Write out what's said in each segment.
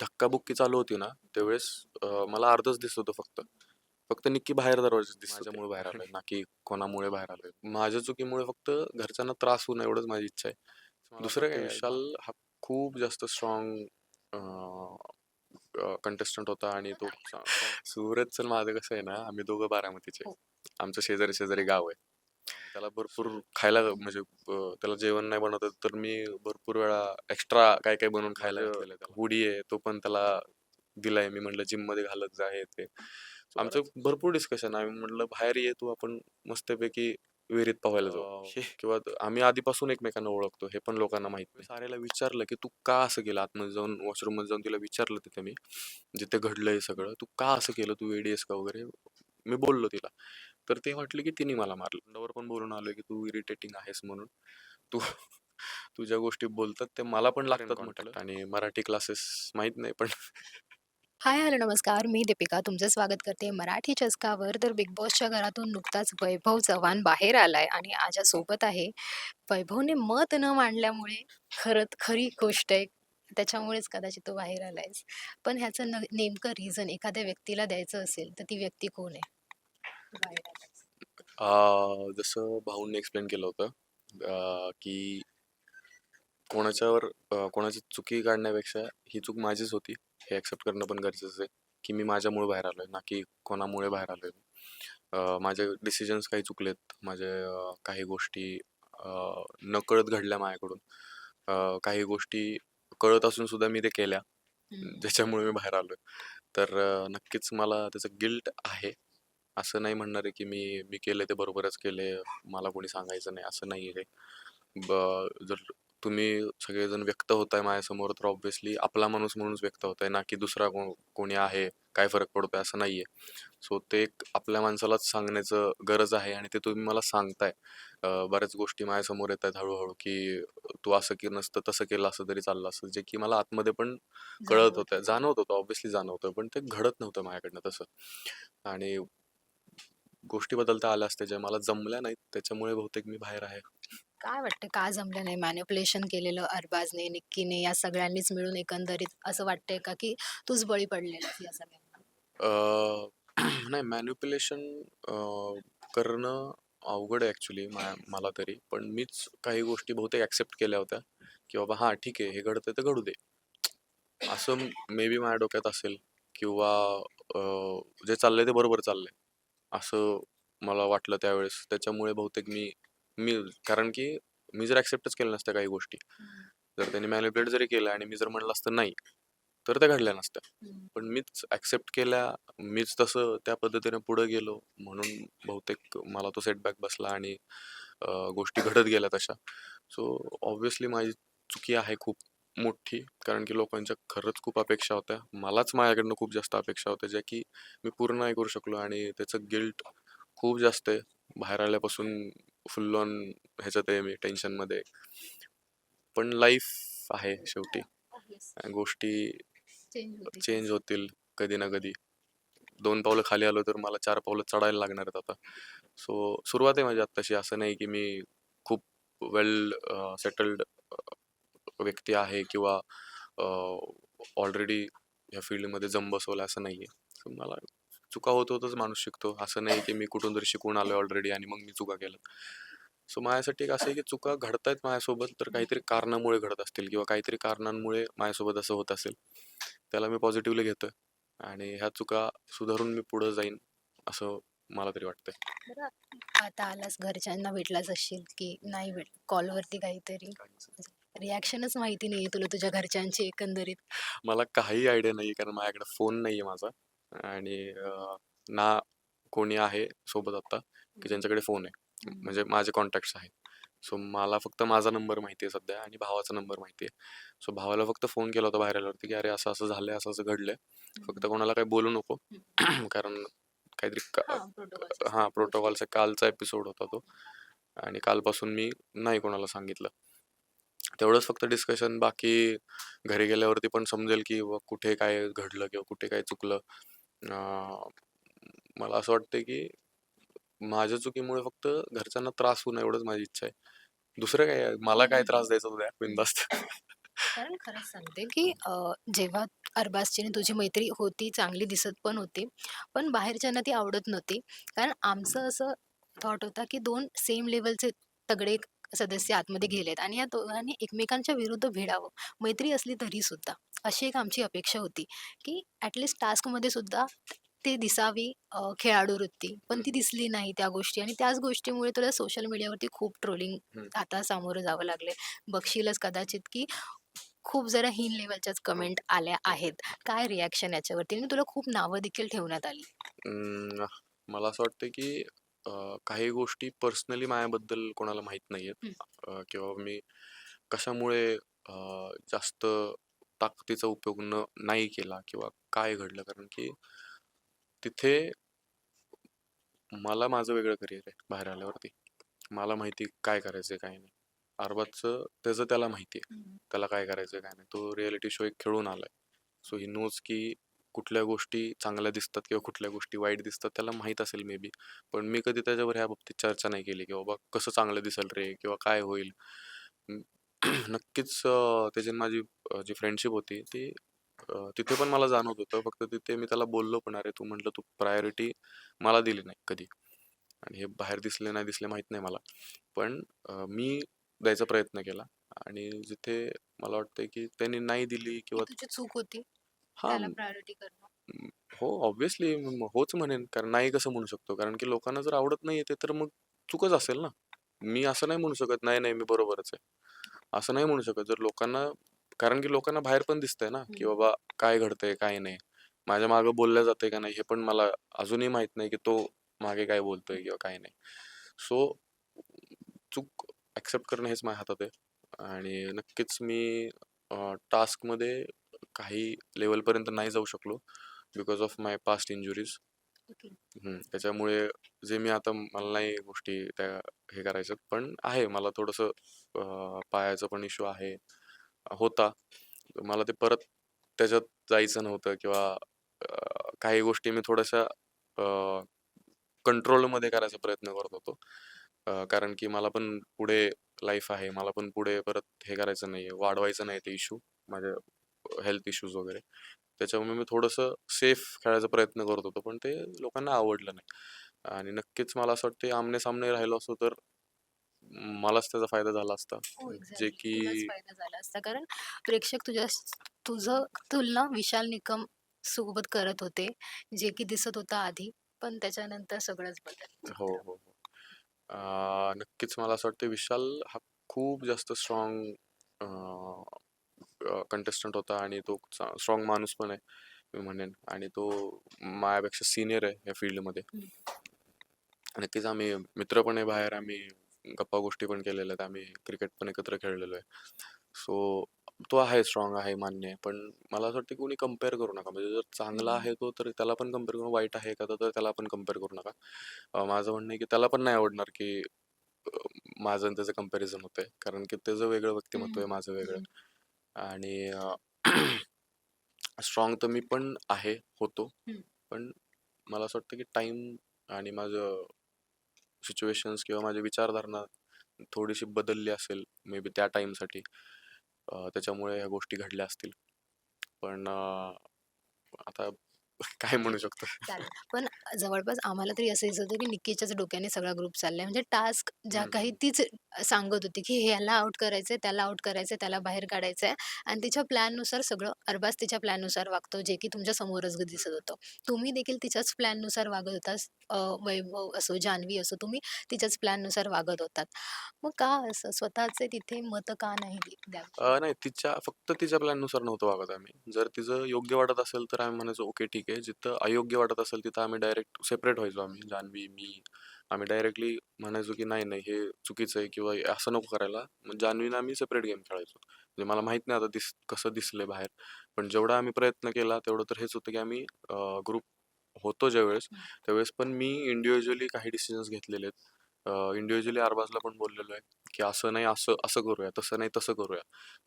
धक्काबुक्की चालू होती ना त्यावेळेस मला अर्धच दिसत होतं फक्त. फक्त निक्की बाहेर दरवाजात दिसत माझ्यामुळे बाहेर आलोय. ना की कोणामुळे बाहेर आलोय. माझ्या चुकीमुळे फक्त घरच्यांना त्रास होऊ नये एवढंच माझी इच्छा आहे. दुसरं काय विशाल हा खूप जास्त स्ट्रॉंग कंटेस्टंट होता आणि तो सूरजचं माझं कसं आहे ना आम्ही दोघं बारामतीचे. हो. आमचं शेजारी शेजारी गाव आहे. त्याला भरपूर खायला म्हणजे अं, त्याला जेवण नाही बनवत तर मी भरपूर वेळा एक्स्ट्रा काय काय बनवून खायला घातलेलं आहे त्याला. हुडी आहे तो पण त्याला दिलाय मी म्हटलं जिममध्ये घालत जा हे ते. आमचं भरपूर डिस्कशन आहे. म्हटलं बाहेर ये तू आपण मस्तपैकी विहिरीत पोहायला जाऊ. हे. किंवा त- आम्ही आधीपासून एकमेकांना ओळखतो हे पण लोकांना माहीत नाही. साऱ्याला विचारलं की तू का असं केलं? आतमध्ये जाऊन वॉशरूममध्ये जाऊन तिला विचारलं तिथे मी जिथे घडलंय सगळं. तू का असं केलं? तू वेडीएस का? वगैरे. मी बोललो तिला. तर ते वाटलं की तिने मला मारलं. तोंडावर पण बोलून आलोय की तू इरिटेटिंग आहेस म्हणून. तू तू ज्या गोष्टी बोलतात ते मला पण लागतात म्हटलं. आणि मराठी क्लासेस माहीत नाही पण हाय हॅलो नमस्कार. मी दीपिका. तुमचं स्वागत करते मराठी चस्कावर. तर बिग बॉसच्या घरातून नुकताच वैभव चव्हाण बाहेर आलाय आणि आजा सोबत आहे. वैभवने मत न मांडल्यामुळे खरंच खरी गोष्ट आहे. त्याच्यामुळेच कदाचित तो बाहेर आलाय पण ह्याचं न नेमकं रिझन एखाद्या व्यक्तीला द्यायचं असेल तर ती व्यक्ती कोण आहे. अं, जसं भाऊंनी एक्सप्लेन केलं होतं अं, की कोणाच्यावर अं, कोणाची चुकी काढण्यापेक्षा ही चूक माझीच होती हे ऍक्सेप्ट करणं पण गरजेचं आहे की मी माझ्यामुळे बाहेर आलोय ना की कोणामुळे बाहेर आलोय. अं, माझे डिसिजन्स काही चुकलेत माझे अं, काही गोष्टी अं, नकळत घडल्या माझ्याकडून. अं, काही गोष्टी कळत असून सुद्धा मी ते केल्या हम्म. ज्याच्यामुळे मी बाहेर आलोय. तर अं, नक्कीच मला त्याचं गिल्ट आहे. असं नाही म्हणणार आहे की मी मी केले ते बरोबरच केले मला कोणी सांगायचं नाही असं नाही आहे. ब जर तुम्ही सगळेजण व्यक्त होताय माझ्यासमोर तर ऑब्व्हियसली आपला माणूस म्हणूनच व्यक्त होताय ना की दुसरा कोण कोणी आहे काय फरक पडतोय असं नाहीये. सो ते एक आपल्या माणसालाच सांगण्याचं गरज आहे आणि ते तुम्ही मला सांगताय. बऱ्याच गोष्टी माझ्यासमोर येत आहेत हळूहळू की तू असं की नसतं तसं केलं असं तरी चाललं असं जे की मला आतमध्ये पण कळत होतं जाणवत होतं ऑब्व्हियसली जाणवत होतं पण ते घडत नव्हतं माझ्याकडनं तसं. आणि गोष्टी बदलता आल्या असत्या ज्या मला जमल्या नाहीत त्याच्यामुळे बहुतेक मी बाहेर आहे. काय वाटतं? का जमलं नाही? मॅन्युप्युलेशन केलेलं अरबाजने निक्कीने या सगळ्यांनीच मिळून एकंदरीत असं वाटतंय का की तूच बळी पडलेलास या सगळ्यांना? अं, नाही मॅन्युप्युलेशन करणं अवघड आहे ॲक्च्युली मला तरी. पण मीच काही गोष्टी बहुतेक ॲक्सेप्ट केल्या होत्या की बाबा हां ठीक आहे हे घडतंय तर घडू दे. असं मे बी माझ्या डोक्यात असेल किंवा अं, जे चाललंय ते बरोबर चाललंय. असं मला वाटलं त्यावेळेस. त्याच्यामुळे बहुतेक मी मी कारण की मी जर ॲक्सेप्टच केलं नसत्या काही गोष्टी. जर त्यांनी मॅनिपुलेट जरी केलं आणि मी जर म्हणलं असतं नाही तर त्या घडल्या नसत्या. पण मीच ॲक्सेप्ट केल्या मीच तसं त्या पद्धतीने पुढे गेलो म्हणून बहुतेक मला तो सेटबॅक बसला आणि गोष्टी घडत गेल्या तशा. सो ऑब्व्हियसली माझी चुकी आहे खूप. मोठी कारण की लोकांच्या खरंच खूप अपेक्षा होत्या. मलाच माझ्याकडनं खूप जास्त अपेक्षा होत्या ज्या की मी पूर्ण नाही करू शकलो आणि त्याचं गिल्ट खूप जास्त आहे. बाहेर आल्यापासून फुल ऑन ह्याच्यात आहे मी टेन्शनमध्ये पण लाईफ आहे शेवटी. गोष्टी. चेंज होतील. कधी ना कधी. दोन पावलं खाली आलो तर मला चार पावलं चढायला लागणार आहेत आता. सो सुरुवात आहे माझी आत्ताशी. असं नाही की मी खूप वेल सेटल्ड व्यक्ती आहे किंवा ऑलरेडी ह्या फील्डमध्ये जम बसवलं असं नाही आहे सो मला चुका होत होतच माणूस शिकतो. असं नाही की मी कुठून तरी शिकून आलोय ऑलरेडी आणि मग मी चुका केल्या सो माझ्यासाठी एक असं आहे की चुका घडतायत माझ्यासोबत तर काहीतरी कारणामुळे घडत असतील किंवा काहीतरी कारणांमुळे माझ्यासोबत असं होत असेल त्याला मी पॉझिटिव्हली घेतोय आणि ह्या चुका सुधारून मी पुढे जाईन असं मला तरी वाटतंय. आता आलास घरच्यांना भेटलाच असशील की नाही भेट कॉलवरती काहीतरी. रिॲक्शनच माहिती नाहीये तुला तुझ्या घरच्यांची एकंदरीत. मला काही आयडिया नाही कारण माझ्याकडे फोन नाही आहे माझा. आणि अं, ना कोणी आहे सोबत आता की ज्यांच्याकडे फोन आहे. म्हणजे माझे कॉन्टॅक्ट्स आहेत. सो मला फक्त माझा नंबर माहिती आहे सध्या आणि भावाचा नंबर माहिती आहे. सो भावाला फक्त फोन केला होता बाहेर आल्यावरती की अरे असं असं झालंय असं असं घडलंय. फक्त कोणाला काही बोलू नको. कारण काहीतरी का- हा, हा प्रोटोकॉलचा कालचा एपिसोड होता तो. आणि कालपासून मी नाही कोणाला सांगितलं. तेवढंच फक्त डिस्कशन बाकी घरी गेल्यावरती पण समजेल की व कुठे काय घडलं किंवा कुठे काय चुकलं मला असं वाटतं की माझ्या चुकीमुळे फक्त घरच्यांना त्रास होऊ नये एवढंच माझी इच्छा आहे दुसरं काय? मला काय त्रास द्यायचा तो द्या बिंदास्त कारण खरंच सांगते की जेव्हा अरबाजची आणि तुझी मैत्री होती, चांगली दिसत पण होती. पण बाहेरच्यांना ती आवडत नव्हती. कारण आमचं असं थॉट होता, की 2 सेम लेव्हलचे तगडे सदस्य आतमध्ये गेलेत आणि या दोघांनी एकमेकांच्या विरुद्ध भिडावं. मैत्री असली तरीसुद्धा. अशी एक आमची अपेक्षा होती, की ॲट लीस्ट टास्कमध्ये सुद्धा ते दिसावी खेळाडू वृत्ती. पण. ती दिसली नाही त्या गोष्टी आणि त्याच गोष्टीमुळे तुला सोशल मीडियावरती खूप ट्रोलिंग. आता सामोरं जावं लागलंय. बघशीलच कदाचित, की खूप जरा हीन लेव्हलच्याच कमेंट आल्या आहेत. काय रिएक्शन याच्यावरती? आणि तुला खूप नावं देखील ठेवण्यात आली. मला असं वाटतं, की काही गोष्टी पर्सनली माझ्याबद्दल कोणाला माहीत नाहीयेत. हं. अ, किंवा मी कशामुळे जास्त ताकदीचा उपयोग न नाही केला किंवा काय घडलं कारण की तिथे मला माझं वेगळं करिअर आहे बाहेर आल्यावरती. मला माहिती काय करायचंय काय नाही. अरबाजचं त्याचं त्याला माहिती आहे. त्याला काय करायचंय काय नाही. तो रिएलिटी शो एक खेळून आलाय. सो ही नोज की कुठल्या गोष्टी चांगल्या दिसतात किंवा कुठल्या गोष्टी वाईट दिसतात त्याला माहीत असेल मे बी. पण मी कधी त्याच्यावर ह्या बाबतीत चर्चा नाही केली, की बाबा कसं चांगलं दिसेल रे किंवा काय होईल. नक्कीच त्याची माझी जी फ्रेंडशिप होती ती तिथे पण मला जाणवत होतं. फक्त तिथे मी त्याला बोललो पण, "अरे तू म्हटलं तू प्रायोरिटी मला दिली नाही कधी." आणि हे बाहेर दिसले नाही दिसले माहीत नाही मला. पण मी द्यायचा प्रयत्न केला आणि जिथे मला वाटतंय, की त्याने नाही दिली किंवा तुझी चूक होती. हां. त्याला प्रायोरिटी करणं. अं, हो ऑब्व्हियसली होच म्हणेन. कारण नाही कसं म्हणू शकतो? कारण की लोकांना जर आवडत नाहीये ते तर मग चूकच असेल ना. मी असं नाही म्हणू शकत, "नाही, नाही मी बरोबरच आहे." असं नाही म्हणू शकत. जर लोकांना कारण की लोकांना बाहेर पण दिसतंय ना, की. बाबा काय घडतंय, काय नाही. माझ्या मागे बोललं जातंय का नाही हे पण मला अजूनही माहीत नाही, की तो मागे काय बोलतोय किंवा काय नाही. सो चूक एक्सेप्ट करणं हेच माझ्या हातात आहे. आणि नक्कीच मी टास्कमध्ये काही लेव्हलपर्यंत नाही जाऊ शकलो because of my past injuries. त्याच्यामुळे जे मी आता मला नाही गोष्टी त्या हे करायच्यात. पण आहे मला थोडंसं पायाचा पण इश्यू आहे. होता. मला ते परत त्याच्यात जायचं नव्हतं किंवा काही गोष्टी मी थोड्याशा कंट्रोलमध्ये करायचा प्रयत्न करत होतो. कारण की मला पण पुढे लाईफ आहे. मला पण पुढे परत हे करायचं नाहीये, वाढवायचं नाही ते इश्यू माझ्या हेल्थ इश्यूज वगैरे. त्याच्यामुळे मी थोडंसं सेफ खेळायचा प्रयत्न करत होतो. पण ते लोकांना आवडलं नाही. आणि नक्कीच मला असं वाटतंय आमने-सामने राहिलो असतो तर मलाच त्याचा फायदा झाला असता. हो, जे. की झाला असता. कारण प्रेक्षक तुझ्या तुझं तुलना विशाल निकम सोबत करत होते. जे की दिसत होतं आधी. पण त्याच्यानंतर सगळंच बदललं. हो, हो, हो. नक्कीच मला असं वाटतं विशाल हा खूप जास्त स्ट्रॉंग कंटेस्टंट होता आणि तो स्ट्रॉंग माणूस पण आहे, मी म्हणेन. आणि तो माझ्यापेक्षा सीनियर आहे या फील्डमध्ये. नक्कीच आम्ही मित्र पण आहे बाहेर. आम्ही गप्पा-गोष्टी पण केलेल्या आहेत. आम्ही क्रिकेट पण एकत्र खेळलेलो आहे. सो तो आहे स्ट्रॉंग आहे मान्य आहे. पण मला असं वाटतं, की कोणी कंपेअर करू नका. म्हणजे जर चांगला. आहे तो तर त्याला पण कंपेअर करू वाईट आहे एखादा तर त्याला पण कंपेअर करू नका. माझं म्हणणं आहे, की त्याला पण नाही आवडणार, की माझं आणि त्याचं कंपॅरिझन होतंय. कारण की त्याचं वेगळं व्यक्तिमत्व आहे, माझं वेगळं. आणि स्ट्रॉंग तर मी पण आहे, होतो. पण मला असं वाटतं, की टाईम आणि माझं सिच्युएशन्स किंवा माझी विचारधारणा थोडीशी बदलली असेल मे बी त्या टाईमसाठी. त्याच्यामुळे ह्या गोष्टी घडल्या असतील. पण आता काय म्हणू शकतो? चालेल. पण जवळपास आम्हाला तरी असं दिसत होतं, की निक्कीच्याच डोक्याने सगळा ग्रुप चाललाय. म्हणजे टास्क ज्या काही. तीच सांगत होती, की ह्याला आउट करायचंय, त्याला आउट करायचंय, त्याला बाहेर काढायचंय आणि तिच्या प्लॅननुसार सगळं अरबाज तिच्या प्लॅननुसार वागतो, जे की तुमच्या समोरच दिसत होतं. तुम्ही देखील तिच्याच प्लॅननुसार वागत होतात. अ, वैभव असो, जान्हवी असो, तुम्ही तिच्याच प्लॅननुसार वागत होतात. मग का असं? स्वतःचे तिथे मतं का नाही दे द्यावी? अ, नाही तिच्या फक्त तिच्या प्लॅननुसार नव्हतो वागत आम्ही. जर तिचं योग्य वाटत असेल तर आम्ही म्हणायचो, "ओके ठीक आहे." जिथं अयोग्य वाटत असेल तिथं आम्ही डायरेक्ट सेपरेट व्हायचो आम्ही. जान्हवी, मी. आम्ही डायरेक्टली म्हणायचो, की "नाही, नाही हे चुकीचं आहे किंवा असं नको करायला." मग जान्हवीनं आम्ही सेपरेट गेम खेळायचो. म्हणजे मला माहीत नाही आता दिस कसं दिसलंय बाहेर. पण जेवढा आम्ही प्रयत्न केला तेवढं तर हेच होतं, की आम्ही ग्रुप होतो ज्यावेळेस. त्यावेळेस पण मी इंडिव्हिज्युअली काही डिसिजन्स घेतलेले आहेत. इंडिव्हिज्युअली अरबाजला पण बोललेलो आहे, की "असं नाही असं असं करूया, तसं नाही तसं करूया."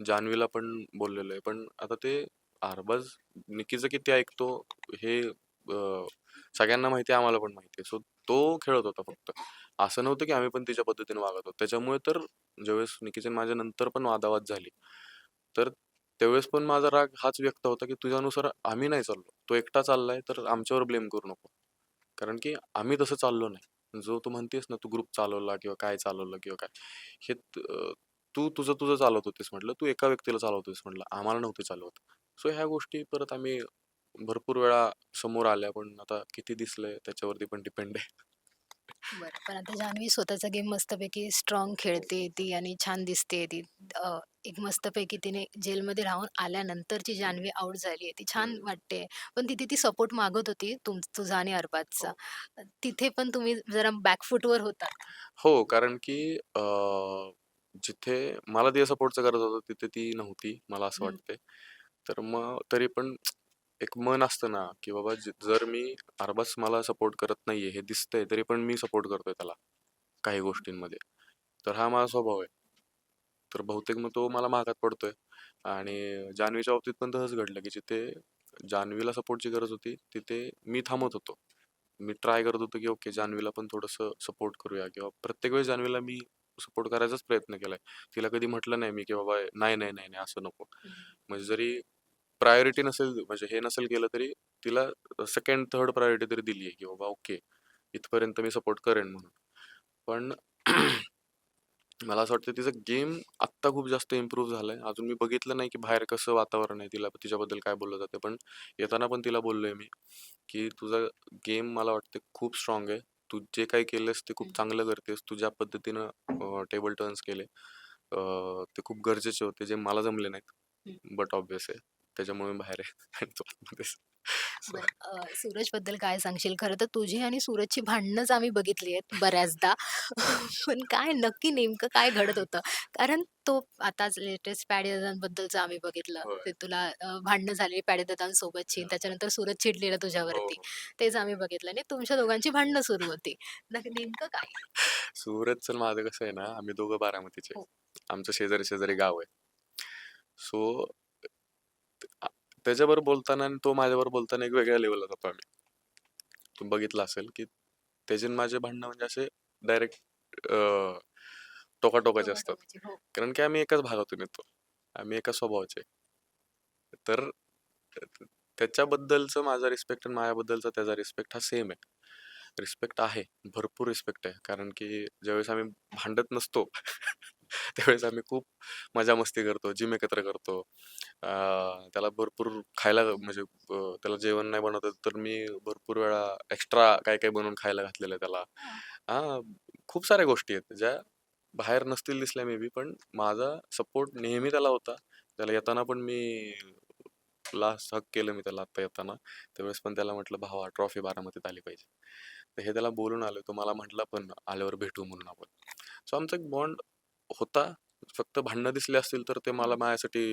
जान्हवीला पण बोललेलो आहे. पण आता ते अरबाज निकीचं किती ऐकतो हे सगळ्यांना माहिती आहे, आम्हाला पण माहिती आहे. सो तो खेळत होता फक्त. असं नव्हतं, की आम्ही पण तिच्या पद्धतीने वागत होतो. त्याच्यामुळे तर ज्यावेळेस निक्कीची आणि माझ्या नंतर पण वादावाद झाली, तर त्यावेळेस पण माझा राग हाच व्यक्त होता की तुझ्यानुसार आम्ही नाही चाललो तो एकटा चाललाय तर आमच्यावर ब्लेम करू नको कारण की आम्ही तसं चाललो नाही जो तू म्हणतेस ना तू ग्रुप चालवला किंवा काय चालवलं किंवा काय हे त- अं, तू तुझं तुझं चालवत होतीस म्हटलं तू एका व्यक्तीला चालवत होतीस म्हटलं आम्हाला नव्हते चालवत सो ह्या गोष्टी परत आम्ही भरपूर वेळा समोर आल्या पण आता किती दिसलंय त्याच्यावरती पण डिपेंड आहे. बरं पण आता जान्हवी स्वतःचा गेम मस्तपैकी स्ट्रॉंग खेळते ती आणि छान दिसते ती. अ, एक मस्तपैकी तिने जेलमध्ये राहून आल्यानंतरची जान्हवी आउट झाली आहे. ती छान हम्म. वाटते. पण तिथे ती सपोर्ट मागत होती तुम तुझा आणि अरबाजचा हो. तिथे पण तुम्ही जरा बॅकफुटवर होता. हो कारण की अं, जिथे मला ती सपोर्टचं गरज होतं तिथे ती नव्हती मला असं हम्म. वाटते तर मग तरी पण एक मन असतं ना की बाबा ज- जर मी अरबाज मला सपोर्ट करत नाहीये हे दिसतंय तरी पण मी सपोर्ट करतोय त्याला काही गोष्टींमध्ये. तर हा माझा स्वभाव आहे. तर बहुतेक मग तो मला महागात पडतोय. आणि जान्हवीच्या बाबतीत पण तसंच घडलं की जिथे जान्हवीला सपोर्टची गरज होती तिथे मी थांबत होतो. मी ट्राय करत होतो की ओके जान्हवीला पण थोडंसं सपोर्ट करूया किंवा प्रत्येक वेळेस जान्हवीला मी सपोर्ट करायचाच प्रयत्न केलाय. तिला कधी म्हटलं नाही मी की बाबा नाही नाही नाही नाही असं नको. म्हणजे जरी प्रायोरिटी नसेल म्हणजे हे नसेल केलं तरी तिला सेकंड थर्ड प्रायोरिटी तरी दिली आहे की बाबा ओके इथपर्यंत मी सपोर्ट करेन म्हणून. पण मला असं वाटतं तिचं गेम आत्ता खूप जास्त इम्प्रूव्ह झालंय. अजून मी बघितलं नाही की बाहेर कसं वातावरण आहे तिला तिच्याबद्दल काय बोललं जाते. पण येताना पण तिला बोललोय मी की तुझा गेम मला वाटतं खूप स्ट्रॉंग आहे. तू जे काही केलंस ते खूप. चांगलं करतेस. तू ज्या पद्धतीनं टेबल टर्न्स केले ते खूप गरजेचे होते जे मला जमले नाहीत. बट ऑब्विस आहे. त्याच्यामुळे मी बाहेर आहे आणि तो आतमध्येच. So, बरं अ, सूरजबद्दल काय सांगशील? खरं तर तुझी आणि सूरजची भांडणंच आम्ही बघितली आहेत बऱ्याचदा. पण काय नक्की नेमकं काय घडत होतं? कारण तो आताच लेटेस्ट पॅडी दादांबद्दलचं आम्ही बघितलं. ते तुला भांडणं झाली पॅडी दादांसोबतची. हा. त्याच्यानंतर सूरज चिडलेला हो तुझ्यावरती. हो तेच आम्ही बघितलं आणि तुमच्या दोघांची भांडणं सुरू होती. नक्की नेमकं काय? सुरतचं माझं कसं आहे ना आम्ही दोघं बारामतीचे हो. आमचं शेजारी शेजारी गाव आहे सो त्याच्याबरोबर बोलताना आणि तो माझ्याबरोबर बोलताना एक वेगळ्या लेवलला जातो आम्ही. तू बघितलं असेल की त्याचे माझे भांडणं म्हणजे असे डायरेक्ट टोकाटोकाचे असतात. हो. कारण की आम्ही एकाच भागातून येतो. आम्ही एका स्वभावाचे. तर त्याच्याबद्दलचं माझा रिस्पेक्ट आणि माझ्याबद्दलचा त्याचा रिस्पेक्ट हा सेम आहे. रिस्पेक्ट आहे. भरपूर रिस्पेक्ट आहे. कारण की ज्यावेळेस आम्ही भांडत नसतो त्यावेळेस आम्ही खूप मजा मस्ती करतो जिम एकत्र करतो. त्याला भरपूर खायला म्हणजे त्याला जेवण नाही बनवत तर मी भरपूर वेळा एक्स्ट्रा काय काय बनवून खायला घातलेलं त्याला. हा. खूप साऱ्या गोष्टी आहेत ज्या बाहेर नसतील दिसल्या मे बी पण माझा सपोर्ट नेहमी त्याला होता. त्याला येताना पण मी लास्ट हक केलं मी त्याला आता येताना. त्यावेळेस पण त्याला म्हटलं भावा ट्रॉफी बारामतीत आली पाहिजे. तर हे त्याला बोलून आलो. तो मला म्हटला पण आल्यावर भेटू म्हणून आपण. सो आमचा एक बॉन्ड होता. फक्त भांडणं दिसले असतील तर ते मला माझ्यासाठी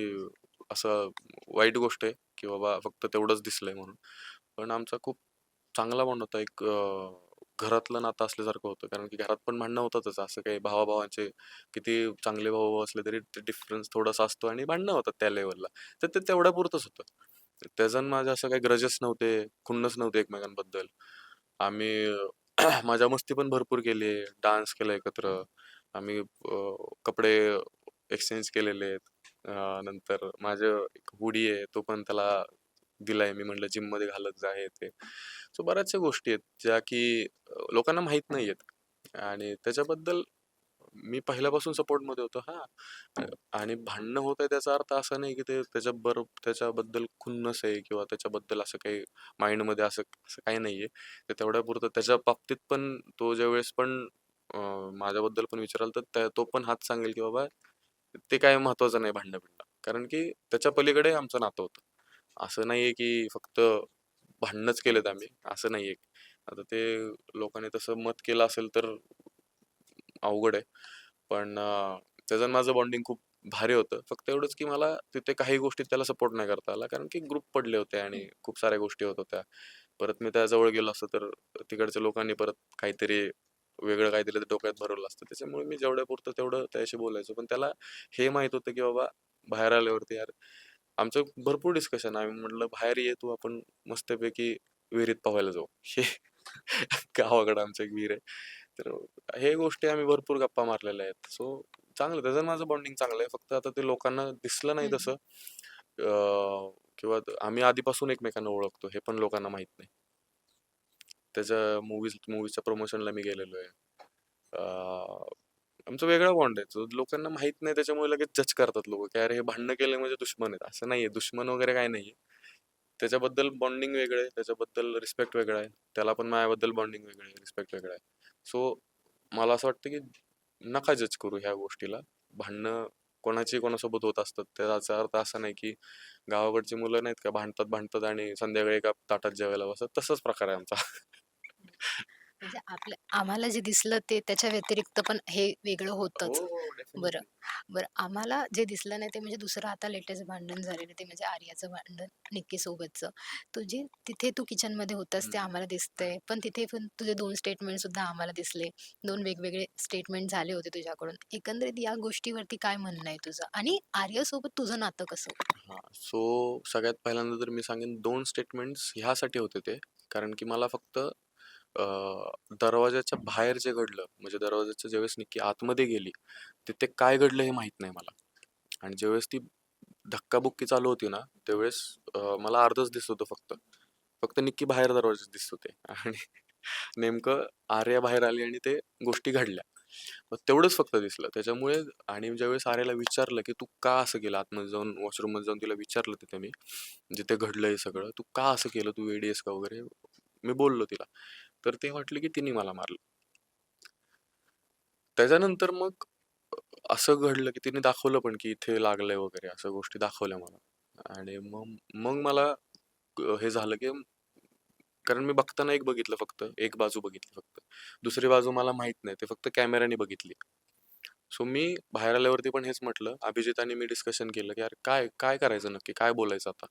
असं वाईट गोष्ट आहे की बाबा फक्त तेवढंच दिसलंय म्हणून. पण आमचा खूप चांगला बॉन्ड होता. एक घरातलं नातं असल्यासारखं होतं. कारण की घरात पण भांडणं होतातच. असं काही भावाभावांचे किती चांगले भाऊ असले तरी डिफरन्स थोडासा असतो आणि भांडणं होतात त्या लेवलला तर ते तेवढ्या पुरतच होतं त्याजण माझ्या असं काही ग्रजेस नव्हते खुन्नस नव्हते एकमेकांबद्दल. आम्ही माझ्या मस्ती पण भरपूर केली. डान्स केला एकत्र. आम्ही कपडे एक्सचेंज केलेले आहेत. नंतर माझं एक हुडी आहे तो पण त्याला दिलाय. मी म्हटलं जिममध्ये घालत जा हे ते. सो बऱ्याचशा गोष्टी आहेत ज्या की लोकांना माहीत नाही आहेत. आणि त्याच्याबद्दल मी पहिल्यापासून सपोर्टमध्ये होतो. हा. आणि भांडणं होत आहे त्याचा अर्थ असा नाही की ते त्याच्या बर त्याच्याबद्दल खुन्नस आहे किंवा त्याच्याबद्दल असं काही माइंडमध्ये असं असं काही आहे ते तेवढ्या पुरतं त्याच्या बाबतीत पण तो ज्यावेळेस पण माझ्याबद्दल पण विचाराल तर त्या- तो पण हात सांगेल की बाबा ते काय महत्वाचं नाही भांडणं बिंडणं. कारण की त्याच्या पलीकडे आमचं नातं होतं. असं नाही आहे की फक्त भांडणंच केलेत आम्ही. असं नाही आहे आता ते लोकांनी तसं मत केलं असेल तर अवघड आहे. पण त्याचं माझं बॉन्डिंग खूप भारी होतं. फक्त एवढंच की मला तिथे काही गोष्टी त्याला सपोर्ट नाही करता आला. कारण की ग्रुप पडले होते आणि खूप साऱ्या गोष्टी होत होत्या. परत मी त्याजवळ गेलो असतो तर तिकडच्या लोकांनी परत काहीतरी वेगळं काहीतरी ते डोक्यात भरवलं असतं. त्याच्यामुळे मी जेवढ्या पुरतं तेवढं त्याशी बोलायचो. पण त्याला हे माहीत होतं की बाबा बाहेर आल्यावरती यार आमचं भरपूर डिस्कशन आम्ही म्हटलं बाहेर ये तू आपण मस्तपैकी विहिरीत पोहायला जाऊ. हे गावाकडे आमचं एक विहीर आहे. तर हे गोष्टी आम्ही भरपूर गप्पा मारलेल्या आहेत. सो चांगलं. त्याचं माझं बॉन्डिंग चांगलं आहे. फक्त आता ते लोकांना दिसलं नाही. तसं. किंवा आम्ही आधीपासून एकमेकांना ओळखतो. हे पण लोकांना माहीत नाही. त्याच्या मूवीज मूवीजच्या प्रमोशनला मी गेलेलो आहे. आमचं वेगळा बॉन्ड आहे. जो लोकांना माहीत नाही त्याच्यामुळे लगेच जज करतात लोक की अरे हे भांडणं केले म्हणजे दुश्मन आहेत. असं नाहीये. दुश्मन वगैरे काय नाही त्याच्याबद्दल बॉन्डिंग वेगळं आहे. त्याच्याबद्दल रिस्पेक्ट वेगळा आहे. त्याला पण माझ्याबद्दल बॉन्डिंग वेगळं आहे. रिस्पेक्ट वेगळा आहे. सो मला असं वाटतं की नका जज करू ह्या गोष्टीला. भांडणं कोणाची कोणासोबत होत असतात त्याचा अर्थ असा नाही की गावाकडची मुलं नाहीत का भांडतात भांडतात आणि संध्याकाळी एका ताटात जेवायला बसतात. तसाच प्रकार आहे आमचा. म्हणजे आपल्या आम्हाला जे दिसलं ते त्याच्या व्यतिरिक्त पण हे वेगळं होतंच. हो, हो, बरं. बरं आम्हाला जे दिसलं नाही ते म्हणजे दुसरं आता लेटेस्ट भांडण झालेलं ते म्हणजे आर्याचं भांडण निक्की सोबतचं. तुझे तिथे तू किचनमध्ये होतास ते. आम्हाला दिसतंय पण तिथे पण तुझे दोन स्टेटमेंट सुद्धा आम्हाला दिसले. दोन वेगवेगळे स्टेटमेंट झाले होते तुझ्याकडून. एकंदरीत या गोष्टीवरती काय म्हणणं आहे तुझं? आणि आर्यासोबत तुझं नातं कसं? हा सो सगळ्यात पहिल्यांदा तर मी सांगेन दोन स्टेटमेंट्स ह्यासाठी होते ते. कारण की मला फक्त दरवाजाच्या बाहेर जे घडलं म्हणजे दरवाजाच्या ज्यावेळेस निक्की आतमध्ये गेली तिथे काय घडलं हे माहीत नाही मला. आणि ज्यावेळेस ती धक्काबुक्की चालू होती ना त्यावेळेस मला अर्धच दिसत होतं फक्त. फक्त निक्की बाहेर दरवाजात दिसत होते. आणि नेमकं आर्या बाहेर आली आणि ते गोष्टी घडल्या. मग तेवढंच फक्त दिसलं. त्याच्यामुळे आणि ज्यावेळेस आर्याला विचारलं की तू का असं केलं? आतमध्ये जाऊन वॉशरूममध्ये जाऊन तिला विचारलं तिथे मी जिथे घडलं हे सगळं तू का असं केलं? तू वेडी आहेस का? वगैरे मी बोललो तिला. तर ते म्हटले की तिने मला मारलं. त्याच्यानंतर मग असं घडलं की तिने दाखवलं पण की इथे लागलंय वगैरे असं गोष्टी दाखवल्या मला. आणि मग मग मला हे झालं की कारण मी बघताना एक बघितलं फक्त एक बाजू बघितली फक्त. दुसरी बाजू मला माहीत नाही ते फक्त कॅमेऱ्याने बघितली. सो मी बाहेर आल्यावरती पण हेच म्हटलं अभिजित आणि मी डिस्कशन केलं की अरे काय काय करायचं नक्की? काय बोलायचं आता?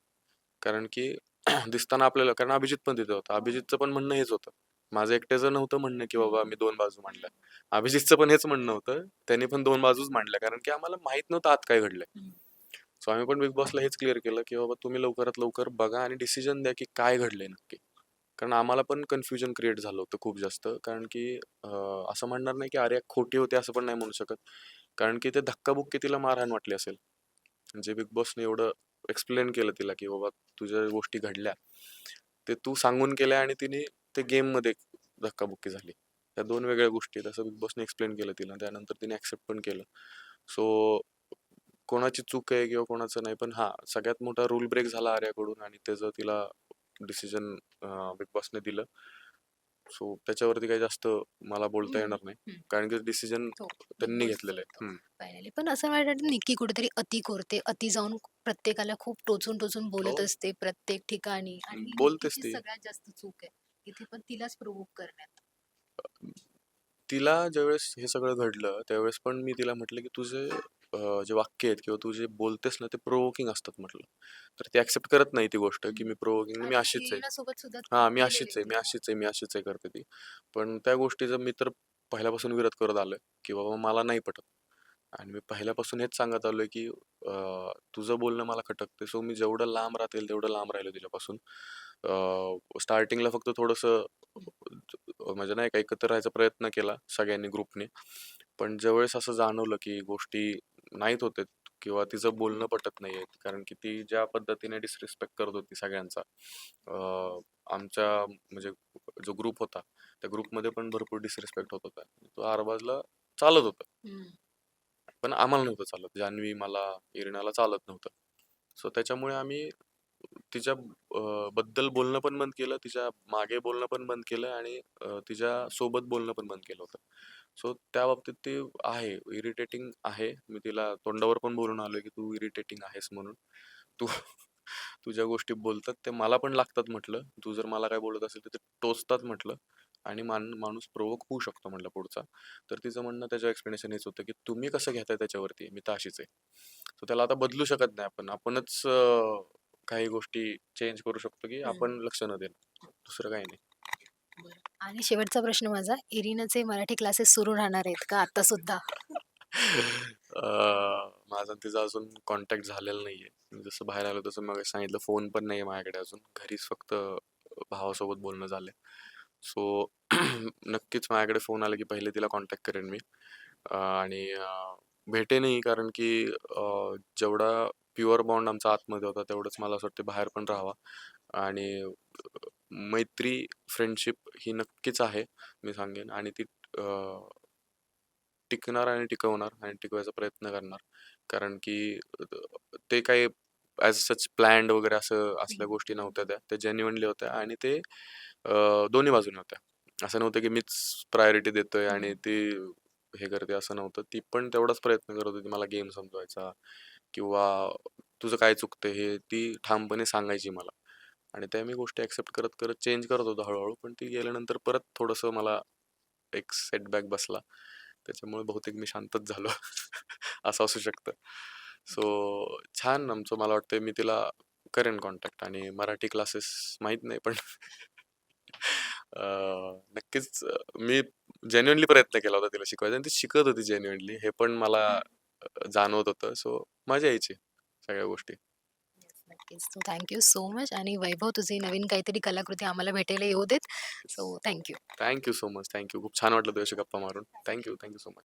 कारण की दिसताना आपल्याला कारण अभिजित पण तिथे होता. अभिजितचं पण म्हणणं हेच होतं. माझं एकट्याचं नव्हतं म्हणणं की बाबा मी दोन बाजू मांडल्या अभिजितचं पण हेच म्हणणं होतं. त्यांनी पण दोन बाजूच मांडल्या कारण की आम्हाला माहीत नव्हतं आत काय घडलंय. सो आम्ही पण बिग बॉसला हेच क्लिअर केलं की बाबा तुम्ही लवकरात लवकर बघा आणि डिसिजन द्या की काय घडलंय नक्की. कारण आम्हाला पण कन्फ्युजन क्रिएट झालं होतं खूप जास्त. कारण की असं म्हणणार नाही की आर्या खोटी होती असं पण नाही म्हणू शकत. कारण की ते धक्काबुक्की तिला मारहाण वाटली असेल. जे बिग बॉसने एवढं एक्सप्लेन केलं तिला की बाबा तुझ्या गोष्टी घडल्या. ते तू सांगून केल्या आणि तिने ते गेममध्ये धक्काबुक्की झाली. त्या दोन वेगळ्या गोष्टी आहेत असं बिग बॉसने एक्सप्लेन केलं तिला. त्यानंतर तिने ऍक्सेप्ट पण केलं. सो कोणाची चूक आहे किंवा कोणाचं नाही पण हा सगळ्यात मोठा रूल ब्रेक झाला आर्याकडून आणि त्याचं तिला डिसिजन बिग बॉसने दिलं सो त्याच्यावरती काही जास्त मला बोलता येणार नाही. कारण की डिसिजन हो, त्यांनी घेतलेलं आहे. बोलतो. पण असं वाटतं निक्की कुठेतरी अति करते. अति जाऊन प्रत्येकाला खूप टोचून टोचून बोलत हो. असते प्रत्येक ठिकाणी. आणि ही बोलतेच निक्कीची ती. सगळ्यात जास्त चूक आहे. इथे पण तिलाच प्रोवोक करण्यात तिला ज्यावेळेस हे सगळं घडलं त्यावेळेस पण मी तिला म्हटलं की तुझे अं, जे वाक्य आहेत किंवा तू जे बोलतेस ना ते प्रोवोकिंग असतात म्हटलं. तर ती ऍक्सेप्ट करत नाही ती गोष्ट की मी प्रोवोकिंग मी आणि अशीच आहे. सुद्धा हा मी केलेलं अशीच आहे मी. अशीच आहे मी अशीच आहे करते ती. पण त्या गोष्टीचा मी तर पहिल्यापासून विरोध करत आलोय की बाबा मला नाही पटत. आणि मी पहिल्यापासून हेच सांगत आलोय की तुझं बोलणं मला खटकते सो मी जेवढं लांब राहतील तेवढं लांब राहिलो तिच्यापासून. स्टार्टिंगला फक्त थोडंसं म्हणजे नाही का एकत्र राहायचा प्रयत्न केला सगळ्यांनी ग्रुपने. पण ज्यावेळेस असं जाणवलं की गोष्टी नाहीत होते किंवा तिचं बोलणं पटत नाहीये कारण की ती ज्या पद्धतीने डिसरिस्पेक्ट करत होती सगळ्यांचा आमच्या म्हणजे जो ग्रुप होता त्या ग्रुपमध्ये पण भरपूर डिसरिस्पेक्ट होत होता. तो आरबाजला चालत होता. पण आम्हाला नव्हतं चालत. जान्हवी मला इरिनाला चालत नव्हतं. सो त्याच्यामुळे आम्ही तिच्या बद्दल बोलणं पण बंद केलं तिच्यामागे बोलणं पण बंद केलं आणि तिच्या सोबत बोलणं पण बंद केलं होतं. सो त्या बाबतीत ती आहे इरिटेटिंग आहे. मी तिला तोंडावर पण बोलून आलो की तू इरिटेटिंग आहेस म्हणून. तू तुझ्या गोष्टी बोलतात ते मला पण लागतात म्हटलं. तू जर मला काय बोलत असेल तर ते टोचतात म्हटलं. आणि मान माणूस प्रोवोक होऊ शकतो म्हटलं पुढचा. तर तिचं म्हणणं त्याचं एक्सप्लेनेशन हेच होतं की तुम्ही कसं घेताय त्याच्यावरती? मी तर अशीच आहे. so त्याला आता बदलू शकत नाही आपण. आपणच काही गोष्टी चेंज करू शकतो की. आपण लक्ष न देणं. दुसरं काही नाही. आणि शेवटचा प्रश्न माझा इरिनाचे मराठी क्लासेस सुरू राहणार आहेत का आता सुद्धा? माझा तिचा अजून कॉन्टॅक्ट झालेला नाहीये. जसं बाहेर आलो तसं मग सांगितलं फोन पण नाहीये माझ्याकडे अजून. घरीच फक्त भावासोबत बोलणं झालंय. सो नक्कीच माझ्याकडे फोन आला की पहिले तिला कॉन्टॅक्ट करेन मी. अं, आणि अं, भेटेनही कारण की अं, जेवढा प्युअर बॉन्ड आमचा आतमध्ये होता तेवढंच मला असं वाटतं बाहेर पण राहावा. आणि अ, मैत्री फ्रेंडशिप ही नक्कीच आहे मी सांगेन. आणि ती अ, टिकणार आणि टिकवणार आणि टिकवायचा प्रयत्न करणार. कारण की अ, ते काही ॲज सच प्लॅन्ड वगैरे असं असल्या गोष्टी नव्हत्या त्या. ते जेन्युअनली होत्या. आणि ते दोन्ही बाजूने होत्या. असं नव्हतं की मीच प्रायोरिटी देतोय आणि. ती हे करते असं नव्हतं. ती पण तेवढाच प्रयत्न करत होती मला गेम समजवायचा किंवा तुझं काय चुकतं हे ती ठामपणे सांगायची मला. आणि त्या मी गोष्टी ॲक्सेप्ट करत करत चेंज करत होतो हळूहळू पण ती गेल्यानंतर परत थोडंसं मला एक सेटबॅक बसला. त्याच्यामुळे बहुतेक मी शांतच झालो. असं असू शकतं. सो छान आमचं मला वाटतं मी तिला करेन कॉन्टॅक्ट आणि मराठी क्लासेस माहीत नाही पण अं, नक्कीच अं, मी जेन्युअनली प्रयत्न केला होता तिला शिकवायचा आणि ती शिकत होती जेन्युअनली हे पण मला अं, जाणवत होतं. सो मजा यायची सगळ्या गोष्टी. नक्कीच. सो थँक्यू सो मच आणि वैभव तुझी नवीन काहीतरी कलाकृती आम्हाला भेटायला येऊ देत. So thank you thank you so much thank you खूप छान वाटलं तुझ्याशी गप्पा मारून. Thank you thank you so much